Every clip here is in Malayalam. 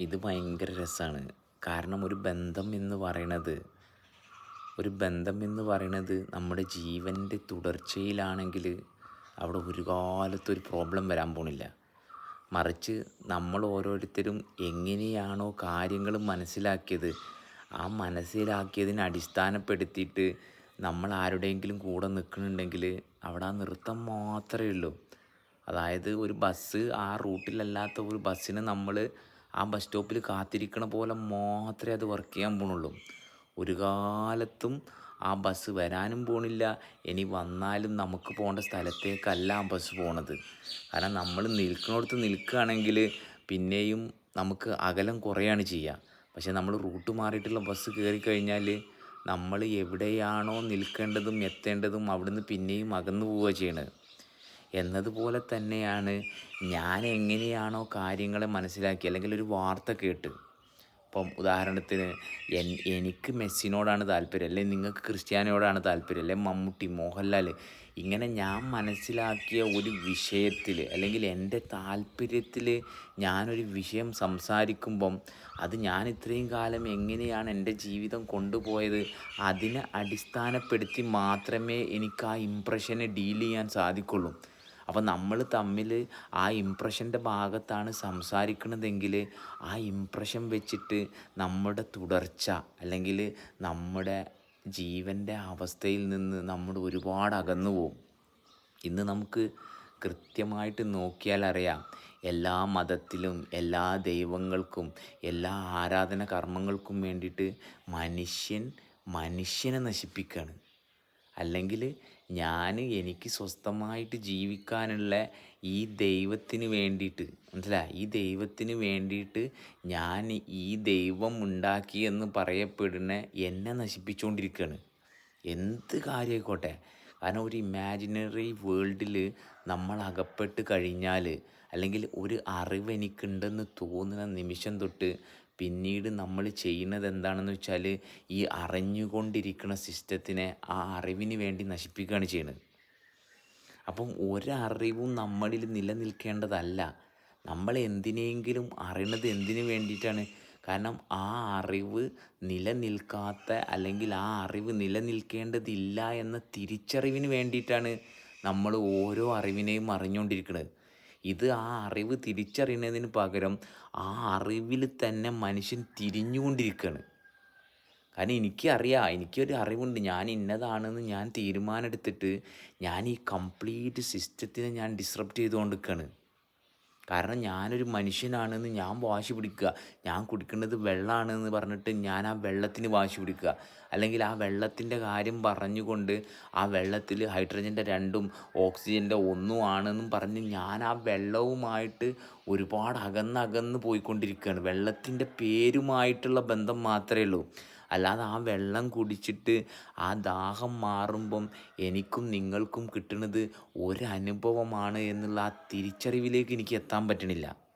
ഇത് ഭയങ്കര രസമാണ് കാരണം ഒരു ബന്ധം എന്ന് പറയണത് ഒരു ബന്ധം എന്ന് പറയണത് നമ്മുടെ ജീവന്റെ തുടർച്ചയിലാണെങ്കിൽ അവിടെ ഒരു കാലത്തൊരു പ്രോബ്ലം വരാൻ പോണില്ല. മറിച്ച് നമ്മൾ ഓരോരുത്തരും എങ്ങനെയാണോ കാര്യങ്ങൾ മനസ്സിലാക്കിയത് ആ മനസ്സിലാക്കിയതിനെ അടിസ്ഥാനപ്പെടുത്തിയിട്ട് നമ്മൾ ആരുടെയെങ്കിലും കൂടെ നിൽക്കുന്നുണ്ടെങ്കിൽ അവിടെ ആ നൃത്തം മാത്രമേ ഉള്ളൂ. അതായത് ഒരു ബസ് ആ റൂട്ടിലല്ലാത്ത ഒരു ബസ്സിന് നമ്മൾ ആ ബസ് സ്റ്റോപ്പിൽ കാത്തിരിക്കണ പോലെ മാത്രമേ അത് വർക്ക് ചെയ്യാൻ പോണുള്ളൂ. ഒരു കാലത്തും ആ ബസ് വരാനും പോണില്ല. ഇനി വന്നാലും നമുക്ക് പോകേണ്ട സ്ഥലത്തേക്കല്ല ആ ബസ് പോണത്. കാരണം നമ്മൾ നിൽക്കുന്നിടത്ത് നിൽക്കുകയാണെങ്കിൽ പിന്നെയും നമുക്ക് അകലം കുറയാണ് ചെയ്യുക പക്ഷേ നമ്മൾ റൂട്ട് മാറിയിട്ടുള്ള ബസ് കയറി കഴിഞ്ഞാൽ നമ്മൾ എവിടെയാണോ നിൽക്കേണ്ടതും എത്തേണ്ടതും അവിടുന്ന് പിന്നെയും അകന്നു പോവുക ചെയ്യണത് എന്നതുപോലെ തന്നെയാണ് ഞാൻ എങ്ങനെയാണോ കാര്യങ്ങളെ മനസ്സിലാക്കി അല്ലെങ്കിൽ ഒരു വാർത്ത കേട്ട്. ഇപ്പം ഉദാഹരണത്തിന് എൻ എനിക്ക് മെസ്സിനോടാണ് താല്പര്യം അല്ലെങ്കിൽ നിങ്ങൾക്ക് ക്രിസ്ത്യാനോടാണ് താല്പര്യം അല്ലെങ്കിൽ മമ്മൂട്ടി മോഹൻലാൽ ഇങ്ങനെ ഞാൻ മനസ്സിലാക്കിയ ഒരു വിഷയത്തിൽ അല്ലെങ്കിൽ എന്റെ താല്പര്യത്തിൽ ഞാനൊരു വിഷയം സംസാരിക്കുമ്പം അത് ഞാൻ ഇത്രയും കാലം എങ്ങനെയാണ് എന്റെ ജീവിതം കൊണ്ടുപോയത് അതിനെ അടിസ്ഥാനപ്പെടുത്തി മാത്രമേ എനിക്ക് ആ ഇമ്പ്രഷനെ ഡീൽ ചെയ്യാൻ സാധിക്കുള്ളൂ. അപ്പോൾ നമ്മൾ തമ്മിൽ ആ ഇംപ്രഷന്റെ ഭാഗത്താണ് സംസാരിക്കണതെങ്കിൽ ആ ഇംപ്രഷൻ വെച്ചിട്ട് നമ്മുടെ തുടർച്ച അല്ലെങ്കിൽ നമ്മുടെ ജീവന്റെ അവസ്ഥയിൽ നിന്ന് നമ്മൾ ഒരുപാട് അകന്നു പോകും ഇന്ന് നമുക്ക് കൃത്യമായിട്ട് നോക്കിയാൽ അറിയാം. എല്ലാ മതത്തിലും എല്ലാ ദൈവങ്ങൾക്കും എല്ലാ ആരാധന കർമ്മങ്ങൾക്കും വേണ്ടിയിട്ട് മനുഷ്യൻ മനുഷ്യനെ നശിപ്പിക്കുകയാണ് അല്ലെങ്കിൽ ഞാൻ എനിക്ക് സ്വസ്ഥമായിട്ട് ജീവിക്കാനുള്ള ഈ ദൈവത്തിന് വേണ്ടിയിട്ട് മനസ്സിലായി? ഈ ദൈവത്തിന് വേണ്ടിയിട്ട് ഞാൻ ഈ ദൈവം ഉണ്ടാക്കി എന്ന് പറയപ്പെടുന്ന എന്നെ നശിപ്പിച്ചുകൊണ്ടിരിക്കുകയാണ് എന്ത് കാര്യമായിക്കോട്ടെ കാരണം ഒരു ഇമാജിനറി വേൾഡിൽ നമ്മൾ അകപ്പെട്ട് കഴിഞ്ഞാൽ അല്ലെങ്കിൽ ഒരു അറിവ് എനിക്കുണ്ടെന്ന് തോന്നുന്ന നിമിഷം തൊട്ട് പിന്നീട് നമ്മൾ ചെയ്യുന്നത് എന്താണെന്ന് വെച്ചാൽ ഈ അറിഞ്ഞുകൊണ്ടിരിക്കുന്ന സിസ്റ്റത്തിനെ ആ അറിവിന് വേണ്ടി നശിപ്പിക്കുകയാണ് ചെയ്യുന്നത്. അപ്പം ഒരറിവും നമ്മളിൽ നിലനിൽക്കേണ്ടതല്ല. നമ്മൾ എന്തിനെങ്കിലും അറിയണത് എന്തിനു വേണ്ടിയിട്ടാണ്? കാരണം ആ അറിവ് നിലനിൽക്കാത്ത അല്ലെങ്കിൽ ആ അറിവ് നിലനിൽക്കേണ്ടതില്ല എന്ന തിരിച്ചറിവിന് വേണ്ടിയിട്ടാണ് നമ്മൾ ഓരോ അറിവിനെയും അറിഞ്ഞുകൊണ്ടിരിക്കുന്നത്. ഇത് ആ അറിവ് തിരിച്ചറിയുന്നതിന് പകരം ആ അറിവിൽ തന്നെ മനുഷ്യൻ തിരിഞ്ഞുകൊണ്ടിരിക്കുകയാണ് കാരണം എനിക്കറിയാം എനിക്കൊരു അറിവുണ്ട്. ഞാൻ ഇന്നതാണെന്ന് ഞാൻ തീരുമാനമെടുത്തിട്ട് ഞാൻ ഈ കംപ്ലീറ്റ് സിസ്റ്റത്തിനെ ഞാൻ ഡിസ്റപ്റ്റ് ചെയ്തുകൊണ്ടിരിക്കുകയാണ് കാരണം ഞാനൊരു മനുഷ്യനാണെന്ന് ഞാൻ വാശി പിടിക്കുക. ഞാൻ കുടിക്കുന്നത് വെള്ളമാണെന്ന് പറഞ്ഞിട്ട് ഞാൻ ആ വെള്ളത്തിന് വാശി പിടിക്കുക. അല്ലെങ്കിൽ ആ വെള്ളത്തിന്റെ കാര്യം പറഞ്ഞുകൊണ്ട് ആ വെള്ളത്തിൽ ഹൈഡ്രജന്റെ രണ്ടും ഓക്സിജന്റെ ഒന്നും ആണെന്നും പറഞ്ഞ് ഞാൻ ആ വെള്ളവുമായിട്ട് ഒരുപാട് അകന്നകന്ന് പോയിക്കൊണ്ടിരിക്കുകയാണ്. വെള്ളത്തിന്റെ പേരുമായിട്ടുള്ള ബന്ധം മാത്രമേ ഉള്ളൂ. അല്ലാതെ ആ വെള്ളം കുടിച്ചിട്ട് ആ ദാഹം മാറുമ്പം എനിക്കും നിങ്ങൾക്കും കിട്ടുന്നത് ഒരനുഭവമാണ് എന്നുള്ള ആ തിരിച്ചറിവിലേക്ക് എനിക്ക് എത്താൻ പറ്റണില്ല.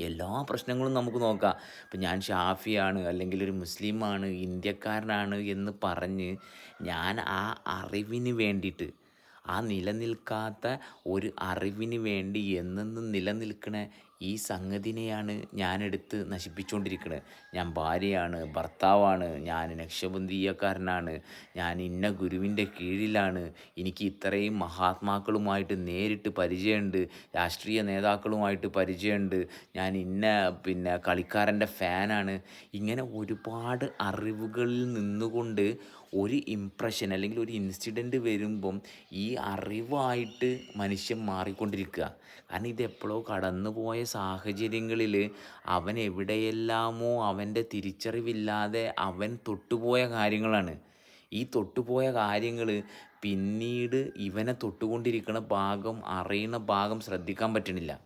എല്ലാ പ്രശ്നങ്ങളും നമുക്ക് നോക്കാം. ഇപ്പം ഞാൻ ഷാഫിയാണ് അല്ലെങ്കിൽ ഒരു മുസ്ലിമാണ് ഇന്ത്യക്കാരനാണ് എന്ന് പറഞ്ഞ് ഞാൻ ആ അറിവിന് വേണ്ടിയിട്ട് ആ നിലനിൽക്കാത്ത ഒരു അറിവിന് വേണ്ടി എന്നെന്നും നിലനിൽക്കണ ഈ സംഗതിനെയാണ് ഞാനെടുത്ത് നശിപ്പിച്ചുകൊണ്ടിരിക്കുന്നത് ഞാൻ ഭാര്യയാണ് ഭർത്താവാണ് ഞാൻ നക്ഷബന്ധീയക്കാരനാണ് ഞാൻ ഇന്ന ഗുരുവിന്റെ കീഴിലാണ് എനിക്ക് ഇത്രയും മഹാത്മാക്കളുമായിട്ട് നേരിട്ട് പരിചയമുണ്ട് രാഷ്ട്രീയ നേതാക്കളുമായിട്ട് പരിചയമുണ്ട് ഞാൻ ഇന്ന പിന്നെ കളിക്കാരന്റെ ഫാനാണ്. ഇങ്ങനെ ഒരുപാട് അറിവുകളിൽ നിന്നുകൊണ്ട് ഒരു ഇംപ്രഷൻ അല്ലെങ്കിൽ ഒരു ഇൻസിഡന്റ് വരുമ്പം ഈ അറിവായിട്ട് മനുഷ്യൻ മാറിക്കൊണ്ടിരിക്കുക. കാരണം ഇതെപ്പോഴോ കടന്നു കടന്നുപോയ സാഹചര്യങ്ങളിൽ അവൻ എവിടെയെല്ലാമോ അവന്റെ തിരിച്ചറിവില്ലാതെ അവൻ തൊട്ടുപോയ കാര്യങ്ങളാണ്. ഈ തൊട്ടുപോയ കാര്യങ്ങൾ പിന്നീട് ഇവനെ തൊട്ടുകൊണ്ടിരിക്കുന്ന ഭാഗം അറിയുന്ന ഭാഗം ശ്രദ്ധിക്കാൻ പറ്റണില്ല.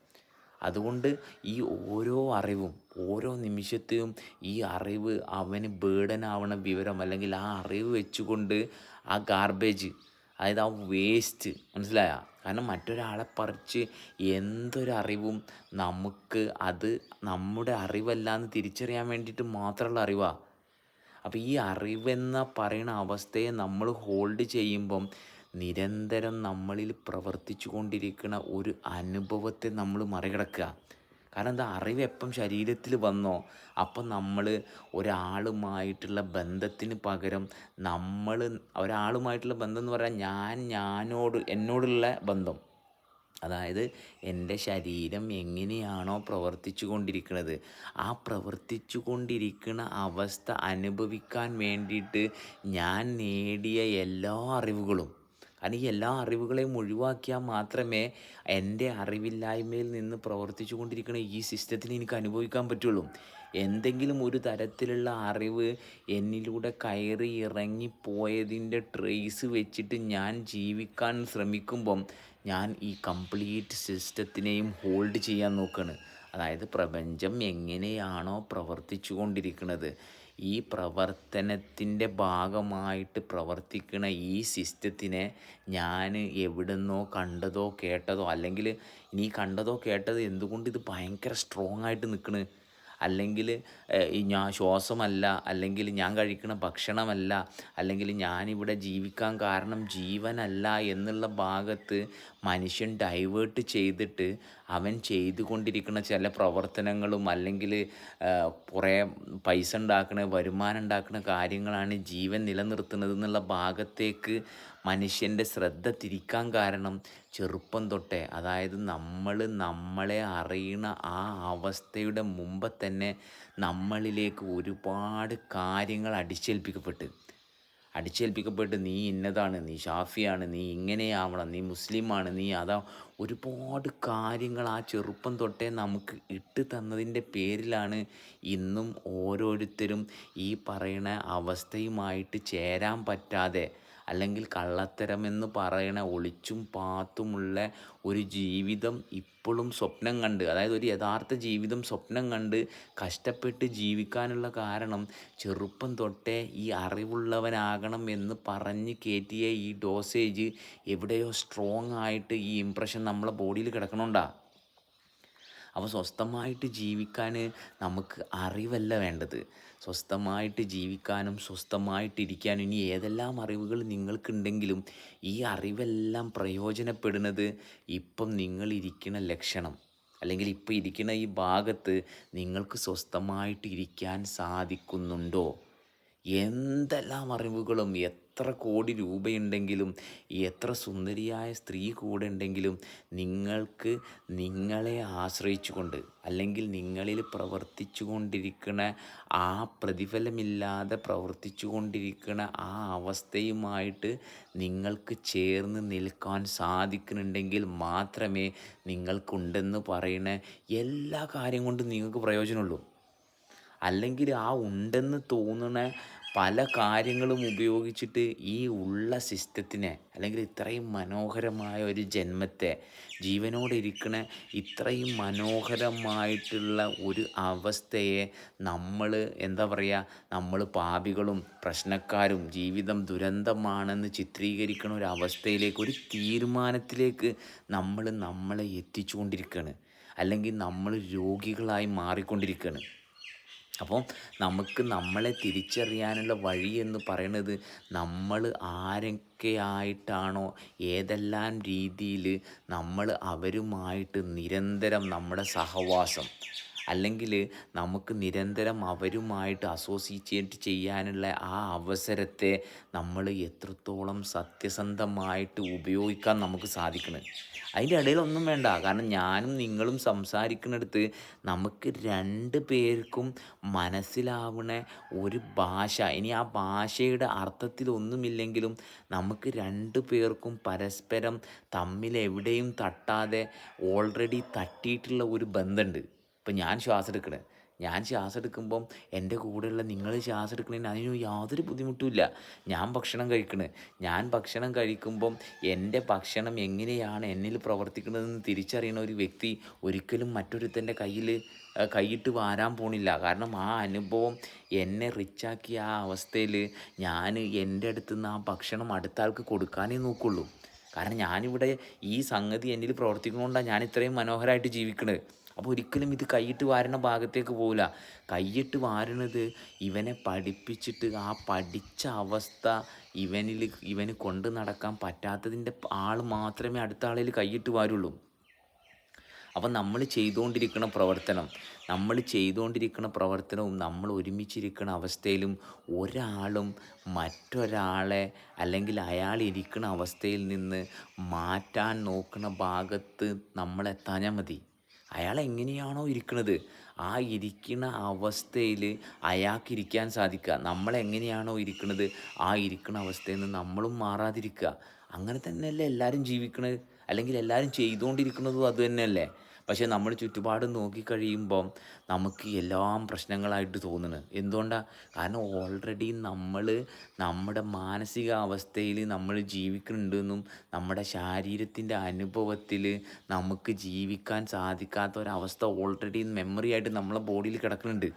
അതുകൊണ്ട് ഈ ഓരോ അറിവും ഓരോ നിമിഷത്തെയും ഈ അറിവ് അവന് ബേഡനാവണ വിവരം അല്ലെങ്കിൽ ആ അറിവ് വെച്ചുകൊണ്ട് ആ ഗാർബേജ് അതായത് ആ വേസ്റ്റ് മനസ്സിലായ? കാരണം മറ്റൊരാളെ പറിച്ച് എന്തൊരറിവും നമുക്ക് അത് നമ്മുടെ അറിവല്ല എന്ന് തിരിച്ചറിയാൻ വേണ്ടിയിട്ട് മാത്രമുള്ള അറിവാണ് അപ്പോൾ ഈ അറിവെന്ന പറയുന്ന അവസ്ഥയെ നമ്മൾ ഹോൾഡ് ചെയ്യുമ്പം നിരന്തരം നമ്മളിൽ പ്രവർത്തിച്ചു കൊണ്ടിരിക്കുന്ന ഒരു അനുഭവത്തെ നമ്മൾ മറികടക്കുക. കാരണം എന്താ അറിവ് എപ്പം ശരീരത്തിൽ വന്നോ അപ്പം നമ്മൾ ഒരാളുമായിട്ടുള്ള ബന്ധത്തിന് പകരം നമ്മൾ ഒരാളുമായിട്ടുള്ള ബന്ധം എന്ന് പറയാൻ ഞാൻ ഞാനോട് എന്നോടുള്ള ബന്ധം. അതായത് എന്റെ ശരീരം എങ്ങനെയാണോ പ്രവർത്തിച്ചു കൊണ്ടിരിക്കുന്നത് ആ പ്രവർത്തിച്ചു കൊണ്ടിരിക്കുന്ന അവസ്ഥ അനുഭവിക്കാൻ വേണ്ടിയിട്ട് ഞാൻ നേടിയ എല്ലാ അറിവുകളും കാരണം ഈ എല്ലാ അറിവുകളെയും ഒഴിവാക്കിയാൽ മാത്രമേ എന്റെ അറിവില്ലായ്മയിൽ നിന്ന് പ്രവർത്തിച്ചു കൊണ്ടിരിക്കുന്ന ഈ സിസ്റ്റത്തിന് എനിക്ക് അനുഭവിക്കാൻ പറ്റുള്ളൂ. എന്തെങ്കിലും ഒരു തരത്തിലുള്ള അറിവ് എന്നിലൂടെ കയറി ഇറങ്ങി പോയതിന്റെ ട്രേസ് വെച്ചിട്ട് ഞാൻ ജീവിക്കാൻ ശ്രമിക്കുമ്പം ഞാൻ ഈ കംപ്ലീറ്റ് സിസ്റ്റത്തിനെയും ഹോൾഡ് ചെയ്യാൻ നോക്കുകയാണ് അതായത് പ്രപഞ്ചം എങ്ങനെയാണോ പ്രവർത്തിച്ചു കൊണ്ടിരിക്കുന്നത് ഈ പ്രവർത്തനത്തിന്റെ ഭാഗമായിട്ട് പ്രവർത്തിക്കുന്ന ഈ സിസ്റ്റത്തിനെ ഞാൻ എവിടുന്നോ കണ്ടതോ കേട്ടതോ അല്ലെങ്കിൽ ഇനി കണ്ടതോ കേട്ടതോ എന്തുകൊണ്ട് ഇത് ഭയങ്കര സ്ട്രോങ് ആയിട്ട് നിൽക്കണ് അല്ലെങ്കിൽ ഞാൻ ശ്വാസമല്ല അല്ലെങ്കിൽ ഞാൻ കഴിക്കുന്ന ഭക്ഷണമല്ല അല്ലെങ്കിൽ ഞാനിവിടെ ജീവിക്കാൻ കാരണം ജീവനല്ല എന്നുള്ള ഭാഗത്ത് മനുഷ്യൻ ഡൈവേർട്ട് ചെയ്തിട്ട് അവൻ ചെയ്തുകൊണ്ടിരിക്കുന്ന ചില പ്രവർത്തനങ്ങളും അല്ലെങ്കിൽ കുറേ പൈസ ഉണ്ടാക്കുന്ന വരുമാനം ഉണ്ടാക്കുന്ന കാര്യങ്ങളാണ് ജീവൻ നിലനിർത്തുന്നത് എന്നുള്ള ഭാഗത്തേക്ക് മനുഷ്യന്റെ ശ്രദ്ധ തിരിക്കാൻ കാരണം ചെറുപ്പം തൊട്ടേ അതായത് നമ്മൾ നമ്മളെ അറിയണ ആ അവസ്ഥയുടെ മുമ്പ് തന്നെ നമ്മളിലേക്ക് ഒരുപാട് കാര്യങ്ങൾ അടിച്ചേൽപ്പിക്കപ്പെട്ട്. അടിച്ചേൽപ്പിക്കപ്പെട്ട് നീ ഇന്നതാണ് നീ ഷാഫിയാണ് നീ ഇങ്ങനെയാവണം നീ മുസ്ലിമാണ് നീ അതാ ഒരുപാട് കാര്യങ്ങൾ ആ ചെറുപ്പം തൊട്ടേ നമുക്ക് ഇട്ട് തന്നതിന്റെ പേരിലാണ് ഇന്നും ഓരോരുത്തരും ഈ പറയുന്ന അവസ്ഥയുമായിട്ട് ചേരാൻ പറ്റാതെ അല്ലെങ്കിൽ കള്ളത്തരമെന്ന് പറയണ ഒളിച്ചും പാത്തുമുള്ള ഒരു ജീവിതം ഇപ്പോഴും സ്വപ്നം കണ്ട് അതായത് ഒരു യഥാർത്ഥ ജീവിതം സ്വപ്നം കണ്ട് കഷ്ടപ്പെട്ട് ജീവിക്കാനുള്ള കാരണം ചെറുപ്പം തൊട്ടേ ഈ അറിവുള്ളവനാകണം എന്ന് പറഞ്ഞ് കയറ്റിയ ഈ ഡോസേജ് എവിടെയോ സ്ട്രോങ് ആയിട്ട് ഈ ഇംപ്രഷൻ നമ്മളെ ബോഡിയിൽ കിടക്കണുണ്ടാ. അപ്പോൾ സ്വസ്ഥമായിട്ട് ജീവിക്കാൻ നമുക്ക് അറിവല്ല വേണ്ടത്. സ്വസ്ഥമായിട്ട് ജീവിക്കാനും സ്വസ്ഥമായിട്ടിരിക്കാനും ഇനി ഏതെല്ലാം അറിവുകൾ നിങ്ങൾക്കുണ്ടെങ്കിലും ഈ അറിവെല്ലാം പ്രയോജനപ്പെടുന്നത് ഇപ്പം നിങ്ങളിരിക്കുന്ന ലക്ഷണം. അല്ലെങ്കിൽ ഇപ്പോൾ ഇരിക്കുന്ന ഈ ഭാഗത്ത് നിങ്ങൾക്ക് സ്വസ്ഥമായിട്ട് ഇരിക്കാൻ സാധിക്കുന്നുണ്ടോ? എന്തെല്ലാം അറിവുകളും എത്ര കോടി രൂപയുണ്ടെങ്കിലും എത്ര സുന്ദരിയായ സ്ത്രീ കൂടെ ഉണ്ടെങ്കിലും നിങ്ങൾക്ക് നിങ്ങളെ ആശ്രയിച്ചുകൊണ്ട് അല്ലെങ്കിൽ നിങ്ങളിൽ പ്രവർത്തിച്ചു കൊണ്ടിരിക്കുന്ന ആ പ്രതിഫലമില്ലാതെ പ്രവർത്തിച്ചു കൊണ്ടിരിക്കുന്ന ആ അവസ്ഥയുമായിട്ട് നിങ്ങൾക്ക് ചേർന്ന് നിൽക്കാൻ സാധിക്കുന്നുണ്ടെങ്കിൽ മാത്രമേ നിങ്ങൾക്കുണ്ടെന്ന് പറയുന്ന എല്ലാ കാര്യം കൊണ്ടും നിങ്ങൾക്ക് പ്രയോജനമുള്ളൂ. അല്ലെങ്കിൽ ആ ഉണ്ടെന്ന് തോന്നുന്ന പല കാര്യങ്ങളും ഉപയോഗിച്ചിട്ട് ഈ ഉള്ള സിസ്റ്റത്തിനെ അല്ലെങ്കിൽ ഇത്രയും മനോഹരമായ ഒരു ജന്മത്തെ ജീവനോടെ ഇരിക്കുന്ന ഇത്രയും മനോഹരമായിട്ടുള്ള ഒരു അവസ്ഥയെ നമ്മൾ എന്താ പറയുക നമ്മൾ പാപികളും പ്രശ്നക്കാരും ജീവിതം ദുരന്തമാണെന്ന് ചിത്രീകരിക്കുന്ന ഒരു അവസ്ഥയിലേക്ക് ഒരു തീരുമാനത്തിലേക്ക് നമ്മൾ നമ്മളെ എത്തിച്ചുകൊണ്ടിരിക്കുകയാണ് അല്ലെങ്കിൽ നമ്മൾ രോഗികളായി മാറിക്കൊണ്ടിരിക്കുകയാണ് അപ്പോൾ നമുക്ക് നമ്മളെ തിരിച്ചറിയാനുള്ള വഴി എന്ന് പറയുന്നത് നമ്മൾ ആരൊക്കെയായിട്ടാണോ ഏതെല്ലാം രീതിയിൽ നമ്മൾ അവരുമായിട്ട് നിരന്തരം നമ്മുടെ സഹവാസം. അല്ലെങ്കിൽ നമുക്ക് നിരന്തരം അവരുമായിട്ട് അസോസിയേറ്റ് ചെയ്യാനുള്ള ആ അവസരത്തെ നമ്മൾ എത്രത്തോളം സത്യസന്ധമായിട്ട് ഉപയോഗിക്കാൻ നമുക്ക് സാധിക്കണം. അതിന്റെ ഇടയിൽ ഒന്നും വേണ്ട. കാരണം ഞാനും നിങ്ങളും സംസാരിക്കുന്നിടത്ത് നമുക്ക് രണ്ട് പേർക്കും മനസ്സിലാവണ ഒരു ഭാഷ. ഇനി ആ ഭാഷയുടെ അർത്ഥത്തിലൊന്നുമില്ലെങ്കിലും നമുക്ക് രണ്ട് പേർക്കും പരസ്പരം തമ്മിൽ എവിടെയും തട്ടാതെ ഓൾറെഡി തട്ടിയിട്ടുള്ള ഒരു ബന്ധമുണ്ട് ഇപ്പം ഞാൻ ശ്വാസം എടുക്കണേ. ഞാൻ ശ്വാസം എടുക്കുമ്പം എന്റെ കൂടെയുള്ള നിങ്ങൾ ശ്വാസം എടുക്കണതിന് അതിന് യാതൊരു ബുദ്ധിമുട്ടുമില്ല. ഞാൻ ഭക്ഷണം കഴിക്കണ്. ഞാൻ ഭക്ഷണം കഴിക്കുമ്പം എന്റെ ഭക്ഷണം എങ്ങനെയാണ് എന്നിൽ പ്രവർത്തിക്കുന്നതെന്ന് തിരിച്ചറിയുന്ന ഒരു വ്യക്തി ഒരിക്കലും മറ്റൊരുത്തന്റെ കയ്യിൽ കൈയിട്ട് വാരാൻ പോണില്ല. കാരണം ആ അനുഭവം എന്നെ റിച്ചാക്കിയ ആ അവസ്ഥയിൽ ഞാൻ എന്റെ അടുത്ത് നിന്ന് ആ ഭക്ഷണം അടുത്ത ആൾക്ക് കൊടുക്കാനേ നോക്കുള്ളൂ. കാരണം ഞാനിവിടെ ഈ സംഗതി എന്നിൽ പ്രവർത്തിക്കുന്നതുകൊണ്ടാണ് ഞാൻ ഇത്രയും മനോഹരമായിട്ട് ജീവിക്കുന്നത് അപ്പോൾ ഒരിക്കലും ഇത് കൈയിട്ട് വാരണ ഭാഗത്തേക്ക് പോകില്ല കൈയിട്ട് വാരണത് ഇവനെ പഠിപ്പിച്ചിട്ട് ആ പഠിച്ച അവസ്ഥ ഇവനിൽ ഇവന് കൊണ്ട് നടക്കാൻ പറ്റാത്തതിന്റെ ആൾ മാത്രമേ അടുത്ത ആളിൽ കൈയിട്ട് വാരുള്ളൂ. അപ്പം നമ്മൾ ചെയ്തുകൊണ്ടിരിക്കുന്ന പ്രവർത്തനം നമ്മൾ ചെയ്തുകൊണ്ടിരിക്കുന്ന പ്രവർത്തനവും നമ്മൾ ഒരുമിച്ചിരിക്കുന്ന അവസ്ഥയിലും ഒരാളും മറ്റൊരാളെ അല്ലെങ്കിൽ അയാൾ ഇരിക്കുന്ന അവസ്ഥയിൽ നിന്ന് മാറ്റാൻ നോക്കുന്ന ഭാഗത്ത് നമ്മൾ എത്താഞ്ഞാൽ മതി. അയാൾ എങ്ങനെയാണോ ഇരിക്കുന്നത് ആ ഇരിക്കുന്ന അവസ്ഥയിൽ അയാൾക്ക് ഇരിക്കാൻ സാധിക്കുക. നമ്മൾ എങ്ങനെയാണോ ഇരിക്കുന്നത് ആ ഇരിക്കുന്ന അവസ്ഥയിൽ നിന്ന് നമ്മളും മാറാതിരിക്കുക. അങ്ങനെ തന്നെയല്ലേ എല്ലാവരും ജീവിക്കുന്നത് അല്ലെങ്കിൽ എല്ലാവരും ചെയ്തുകൊണ്ടിരിക്കുന്നതും അത് തന്നെയല്ലേ? പക്ഷേ നമ്മൾ ചുറ്റുപാട് നോക്കിക്കഴിയുമ്പം നമുക്ക് എല്ലാം പ്രശ്നങ്ങളായിട്ട് തോന്നുന്നത് എന്തുകൊണ്ടാണ് കാരണം ഓൾറെഡി നമ്മൾ നമ്മുടെ മാനസികാവസ്ഥയിൽ നമ്മൾ ജീവിക്കുന്നുണ്ടെന്നും നമ്മുടെ ശാരീരത്തിന്റെ അനുഭവത്തിൽ നമുക്ക് ജീവിക്കാൻ സാധിക്കാത്ത ഒരവസ്ഥ ഓൾറെഡി മെമ്മറി ആയിട്ട് നമ്മളെ ബോഡിയിൽ കിടക്കുന്നുണ്ട്.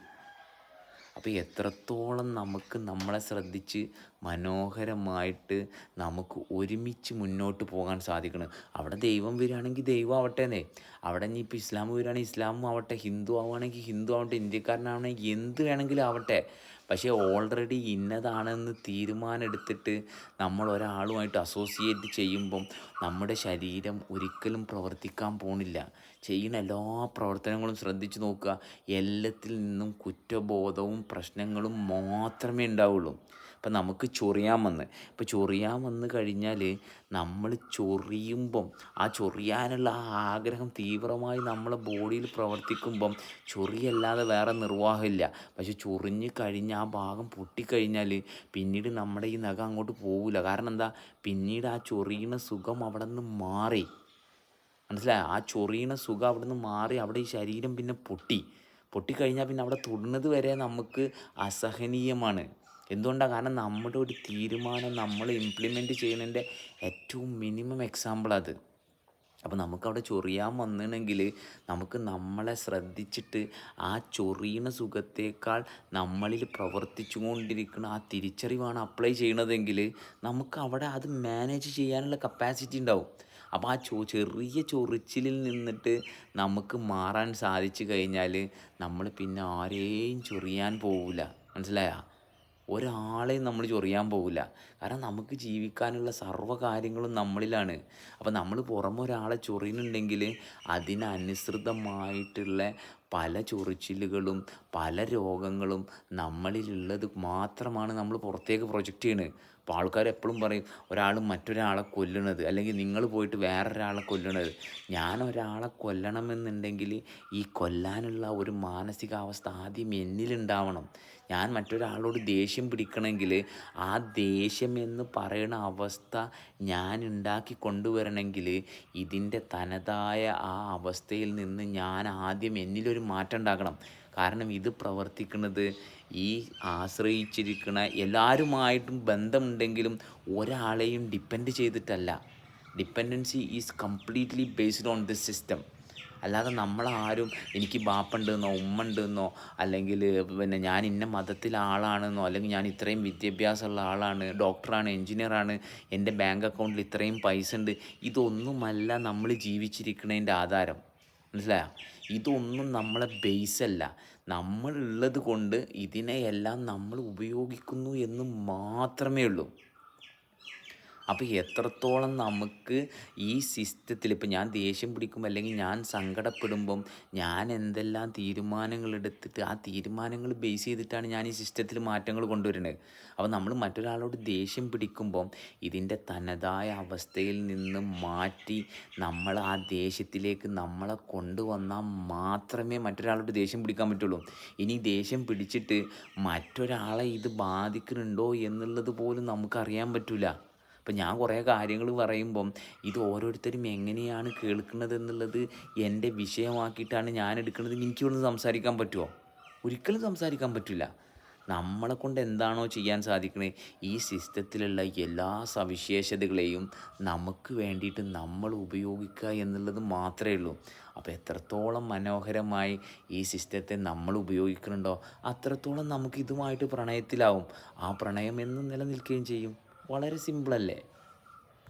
അപ്പോൾ എത്രത്തോളം നമുക്ക് നമ്മളെ ശ്രദ്ധിച്ച് മനോഹരമായിട്ട് നമുക്ക് ഒരുമിച്ച് മുന്നോട്ട് പോകാൻ സാധിക്കണം. അവിടെ ദൈവം വരികയാണെങ്കിൽ ദൈവം ആവട്ടേന്നേ. അവിടെ ഇനി ഇപ്പോൾ ഇസ്ലാം വരികയാണെങ്കിൽ ഇസ്ലാമും ആവട്ടെ ഹിന്ദു ആവുകയാണെങ്കിൽ ഹിന്ദു ആവട്ടെ ഇന്ത്യക്കാരനാവണമെങ്കിൽ എന്ത് വേണമെങ്കിലും ആവട്ടെ. പക്ഷേ ഓൾറെഡി ഇന്നതാണെന്ന് തീരുമാനം എടുത്തിട്ട് നമ്മൾ ഒരാളുമായിട്ട് അസോസിയേറ്റ് ചെയ്യുമ്പം നമ്മുടെ ശരീരം ഒരിക്കലും പ്രവർത്തിക്കാൻ പോണില്ല. ചെയ്യുന്ന എല്ലാ പ്രവർത്തനങ്ങളും ശ്രദ്ധിച്ച് നോക്കുക. എല്ലാത്തിൽ നിന്നും കുറ്റബോധവും പ്രശ്നങ്ങളും മാത്രമേ ഉണ്ടാവുള്ളൂ. ഇപ്പം നമുക്ക് ചൊറിയാൻ വന്ന്. ഇപ്പം ചൊറിയാൻ വന്ന് കഴിഞ്ഞാൽ നമ്മൾ ചൊറിയുമ്പം ആ ചൊറിയാനുള്ള ആ ആഗ്രഹം തീവ്രമായി നമ്മളെ ബോഡിയിൽ പ്രവർത്തിക്കുമ്പം ചൊറിയല്ലാതെ വേറെ നിർവാഹമില്ല. പക്ഷെ ചൊറിഞ്ഞ് കഴിഞ്ഞ് ആ ഭാഗം പൊട്ടിക്കഴിഞ്ഞാൽ പിന്നീട് നമ്മുടെ ഈ നഖം അങ്ങോട്ട് പോകില്ല കാരണം എന്താ? പിന്നീട് ആ ചൊറിയുന്ന സുഖം അവിടെ നിന്ന് മാറി. മനസ്സിലായി? ആ ചൊറിയണ സുഖം അവിടെ നിന്ന് മാറി അവിടെ ഈ ശരീരം പിന്നെ പൊട്ടി. പൊട്ടിക്കഴിഞ്ഞാൽ പിന്നെ അവിടെ തൊടുന്നത് വരെ നമുക്ക് അസഹനീയമാണ്. എന്തുകൊണ്ടാണ് കാരണം നമ്മുടെ ഒരു തീരുമാനം നമ്മൾ ഇംപ്ലിമെന്റ് ചെയ്യുന്നതിന്റെ ഏറ്റവും മിനിമം എക്സാമ്പിൾ അത്. അപ്പോൾ നമുക്കവിടെ ചൊറിയാൻ വന്നിണെങ്കിൽ നമുക്ക് നമ്മളെ ശ്രദ്ധിച്ചിട്ട് ആ ചൊറിയുന്ന സുഖത്തേക്കാൾ നമ്മളിൽ പ്രവർത്തിച്ചു കൊണ്ടിരിക്കുന്ന ആ തിരിച്ചറിവാണ് അപ്ലൈ ചെയ്യണതെങ്കിൽ നമുക്ക് അവിടെ അത് മാനേജ് ചെയ്യാനുള്ള കപ്പാസിറ്റി ഉണ്ടാവും. അപ്പോൾ ആ ചോ ചെറിയ ചൊറിച്ചിലിൽ നിന്നിട്ട് നമുക്ക് മാറാൻ സാധിച്ചു കഴിഞ്ഞാൽ നമ്മൾ പിന്നെ ആരെയും ചൊറിയാൻ പോവില്ല. മനസ്സിലായോ? ഒരാളെയും നമ്മൾ ചൊറിയാൻ പോകില്ല കാരണം നമുക്ക് ജീവിക്കാനുള്ള സർവ കാര്യങ്ങളും നമ്മളിലാണ്. അപ്പോൾ നമ്മൾ പുറമെ ഒരാളെ ചൊറിയുന്നുണ്ടെങ്കിൽ അതിനനുസൃതമായിട്ടുള്ള പല ചൊറിച്ചിലുകളും പല രോഗങ്ങളും നമ്മളിലുള്ളത് മാത്രമാണ് നമ്മൾ പുറത്തേക്ക് പ്രൊജക്റ്റ് ചെയ്യുന്നത് അപ്പോൾ ആൾക്കാർ എപ്പോഴും പറയും ഒരാൾ മറ്റൊരാളെ കൊല്ലണത് അല്ലെങ്കിൽ നിങ്ങൾ പോയിട്ട് വേറൊരാളെ കൊല്ലണത് ഞാൻ ഒരാളെ കൊല്ലണമെന്നുണ്ടെങ്കിൽ ഈ കൊല്ലാനുള്ള ഒരു മാനസികാവസ്ഥ ആദ്യം എന്നിലുണ്ടാവണം. ഞാൻ മറ്റൊരാളോട് ദേഷ്യം പിടിക്കണമെങ്കിൽ ആ ദേഷ്യം എന്ന് പറയുന്ന അവസ്ഥ ഞാൻ ഉണ്ടാക്കി കൊണ്ടുവരണമെങ്കിൽ ഇതിന്റെ തനതായ ആ അവസ്ഥയിൽ നിന്ന് ഞാൻ ആദ്യം എന്നിലൊരു മാറ്റം ഉണ്ടാക്കണം. കാരണം ഇത് പ്രവർത്തിക്കുന്നത് ഈ ആശ്രയിച്ചിരിക്കുന്ന എല്ലാവരുമായിട്ടും ബന്ധമുണ്ടെങ്കിലും ഒരാളെയും depend ചെയ്തിട്ടല്ല. Dependency is completely based on this system അല്ലാതെ നമ്മളാരും എനിക്ക് ബാപ്പുണ്ടെന്നോ ഉമ്മ ഉണ്ടെന്നോ അല്ലെങ്കിൽ പിന്നെ ഞാൻ ഇന്ന മതത്തിലെ ആളാണെന്നോ അല്ലെങ്കിൽ ഞാൻ ഇത്രയും വിദ്യാഭ്യാസമുള്ള ആളാണ് ഡോക്ടറാണ് എൻജിനീയറാണ് എന്റെ ബാങ്ക് അക്കൗണ്ടിൽ ഇത്രയും പൈസ ഉണ്ട് ഇതൊന്നുമല്ല നമ്മൾ ജീവിച്ചിരിക്കുന്നതിന്റെ ആധാരം. മനസ്സിലായോ? ഇതൊന്നും നമ്മളെ ബേസല്ല. നമ്മളുള്ളത് കൊണ്ട് ഇതിനെയെല്ലാം നമ്മൾ ഉപയോഗിക്കുന്നു എന്ന് മാത്രമേ ഉള്ളൂ. അപ്പോൾ എത്രത്തോളം നമുക്ക് ഈ സിസ്റ്റത്തിൽ ഇപ്പം ഞാൻ ദേഷ്യം പിടിക്കുമ്പോൾ അല്ലെങ്കിൽ ഞാൻ സങ്കടപ്പെടുമ്പം ഞാൻ എന്തെല്ലാം തീരുമാനങ്ങൾ എടുത്തിട്ട് ആ തീരുമാനങ്ങൾ ബേസ് ചെയ്തിട്ടാണ് ഞാൻ ഈ സിസ്റ്റത്തിൽ മാറ്റങ്ങൾ കൊണ്ടുവരുന്നത്? അപ്പോൾ നമ്മൾ മറ്റൊരാളോട് ദേഷ്യം പിടിക്കുമ്പം ഇതിന്റെ തനതായ അവസ്ഥയിൽ നിന്ന് മാറ്റി നമ്മൾ ആ ദേഷ്യത്തിലേക്ക് നമ്മളെ കൊണ്ടുവന്നാൽ മാത്രമേ മറ്റൊരാളോട് ദേഷ്യം പിടിക്കാൻ പറ്റുള്ളൂ. ഇനി ദേഷ്യം പിടിച്ചിട്ട് മറ്റൊരാളെ ഇത് ബാധിക്കുന്നുണ്ടോ എന്നുള്ളത് പോലും നമുക്കറിയാൻ പറ്റില്ല ഇപ്പം ഞാൻ കുറേ കാര്യങ്ങൾ പറയുമ്പം ഇത് ഓരോരുത്തരും എങ്ങനെയാണ് കേൾക്കുന്നത് എന്നുള്ളത് എന്റെ വിഷയമാക്കിയിട്ടാണ് ഞാൻ എടുക്കുന്നത്. എനിക്ക് ഒന്ന് സംസാരിക്കാൻ പറ്റുമോ? ഒരിക്കലും സംസാരിക്കാൻ പറ്റില്ല. നമ്മളെ കൊണ്ട് എന്താണോ ചെയ്യാൻ സാധിക്കുന്നത് ഈ സിസ്റ്റത്തിലുള്ള എല്ലാ സവിശേഷതകളെയും നമുക്ക് വേണ്ടിയിട്ട് നമ്മൾ ഉപയോഗിക്കുക എന്നുള്ളത് മാത്രമേ ഉള്ളൂ. അപ്പോൾ എത്രത്തോളം മനോഹരമായി ഈ സിസ്റ്റത്തെ നമ്മൾ ഉപയോഗിക്കുന്നുണ്ടോ അത്രത്തോളം നമുക്ക് ഇതുമായിട്ട് പ്രണയത്തിലാവും. ആ പ്രണയം എന്നും നിലനിൽക്കുകയും ചെയ്യും. വളരെ സിമ്പിളല്ലേ